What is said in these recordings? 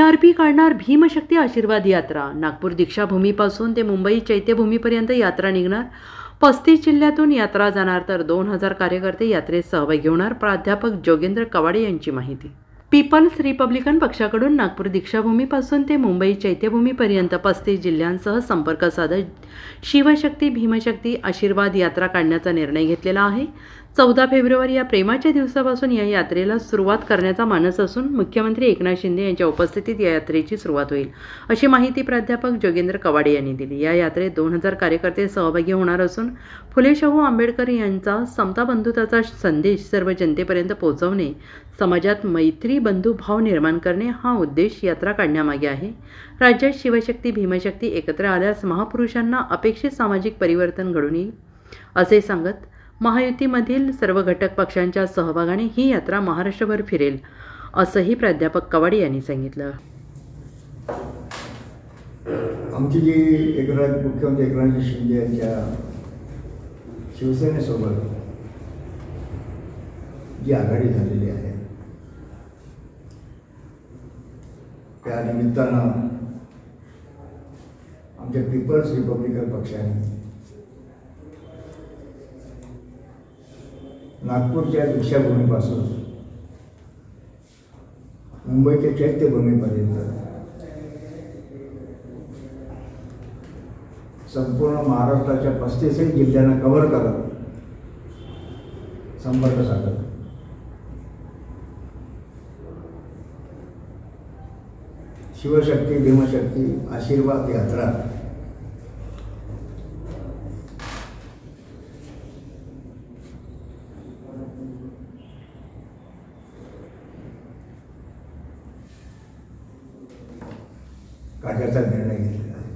P काढणार भीमशक्ती आशीर्वाद यात्रा. नागपूर दीक्षाभूमीपासून ते मुंबई चैत्यभूमीपर्यंत यात्रा निघणार. पस्तीस जिल्ह्यातून यात्रा जाणार तर दोन हजार कार्यकर्ते यात्रेत सहभागी होणार. प्राध्यापक जोगेंद्र कवाडे यांची माहिती. पीपल्स रिपब्लिकन पक्षाकडून नागपूर दीक्षाभूमीपासून ते मुंबई चैत्यभूमीपर्यंत पस्तीस जिल्ह्यांसह संपर्क साधत शिवशक्ती भीमशक्ती आशीर्वाद यात्रा काढण्याचा निर्णय घेतलेला आहे. चौदा फेब्रुवारी या प्रेमाच्या दिवसापासून या यात्रेला सुरुवात करण्याचा मानस असून मुख्यमंत्री एकनाथ शिंदे यांच्या उपस्थितीत या यात्रेची सुरुवात होईल अशी माहिती प्राध्यापक जोगेंद्र कवाडे यांनी दिली. या यात्रेत दोन हजार कार्यकर्ते सहभागी होणार असून फुले शाहू आंबेडकर यांचा समता बंधुताचा संदेश सर्व जनतेपर्यंत पोहोचवणे समाजात मैत्री बंधुभाव निर्माण करणे हा उद्देश यात्रा काढण्यामागे आहे. राज्यात शिवशक्ती भीमशक्ती एकत्र आल्यास महापुरुषांना अपेक्षित सामाजिक परिवर्तन घडून येईल असे सांगत महायुतीमधील सर्व घटक पक्षांच्या सहभागाने ही यात्रा महाराष्ट्रभर फिरेल असंही प्राध्यापक कवाडे यांनी सांगितलं. आमची जी एकनाथ मुख्यमंत्री एकनाथ शिंदे यांच्या शिवसेनेसोबत जी आघाडी झालेली आहे त्या निमित्तानं आमच्या पीपल्स रिपब्लिकन पक्षाने नागपूरच्या दीक्षाभूमीपासून मुंबईच्या चैत्यभूमीपर्यंत संपूर्ण महाराष्ट्राच्या पस्तीसही जिल्ह्यांना कव्हर करत संपर्क साधत. शिवशक्ती भीमशक्ती आशीर्वाद यात्रा काढण्याचा निर्णय घेतलेला आहे.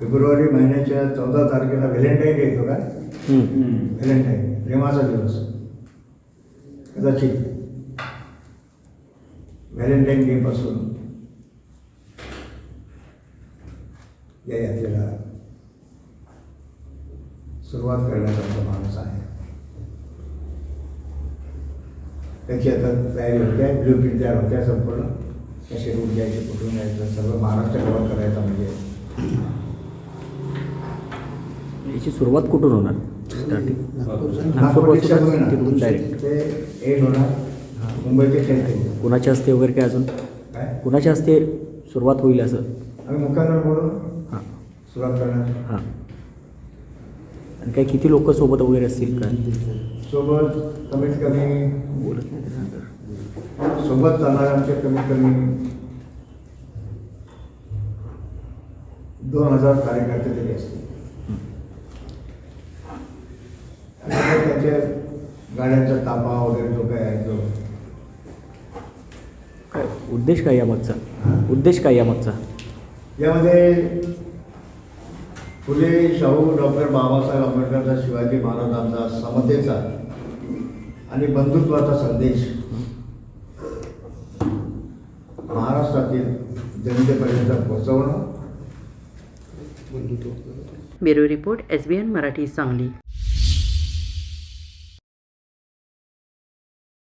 फेब्रुवारी महिन्याच्या चौदा तारखेला व्हॅलेंटाईन डे येतो का? व्हॅलेंटाईन प्रेमाचा दिवस. कदाचित. व्हॅलेंटाईन डेपासून या यात्रेला सुरुवात करण्याचा माणूस आहे. त्याची आता तयारी होत्या ब्ल्यू प्रिंट तयार होत्या संपूर्ण. कसे रूट घ्यायचे कुठून घ्यायचं सर्व महाराष्ट्र कव्हर करायचा म्हणजे. याची सुरुवात कुठून होणार? Starting direct. ते एंड होणार. मुंबईचे कुणाच्या हस्ते वगैरे काय अजून? काय? कुणाच्या हस्ते सुरुवात होईल असं? आम्ही मुख्यालय बोलून सुरुवात करणार. हां. आणि काय किती लोक सोबत वगैरे असतील काय सोबत कमीत कमी बोलत नाही. सोबत चालणारे आमचे कमीत कमी दोन हजार कार्यकर्ते तरी असतील. त्यांच्या गाड्यांचा तापा वगैरे जो काय आहे तो. काय उद्देश काय यामागचा? उद्देश काय यामागचा? यामध्ये फुले शाहू डॉक्टर बाबासाहेब आंबेडकरचा शिवाजी महाराजांचा समतेचा आणि बंधुत्वाचा संदेश. महाराष्ट्रातील जनतेपर्यंत पोहोचवणं. Bureau report S B N Marathi Sangli.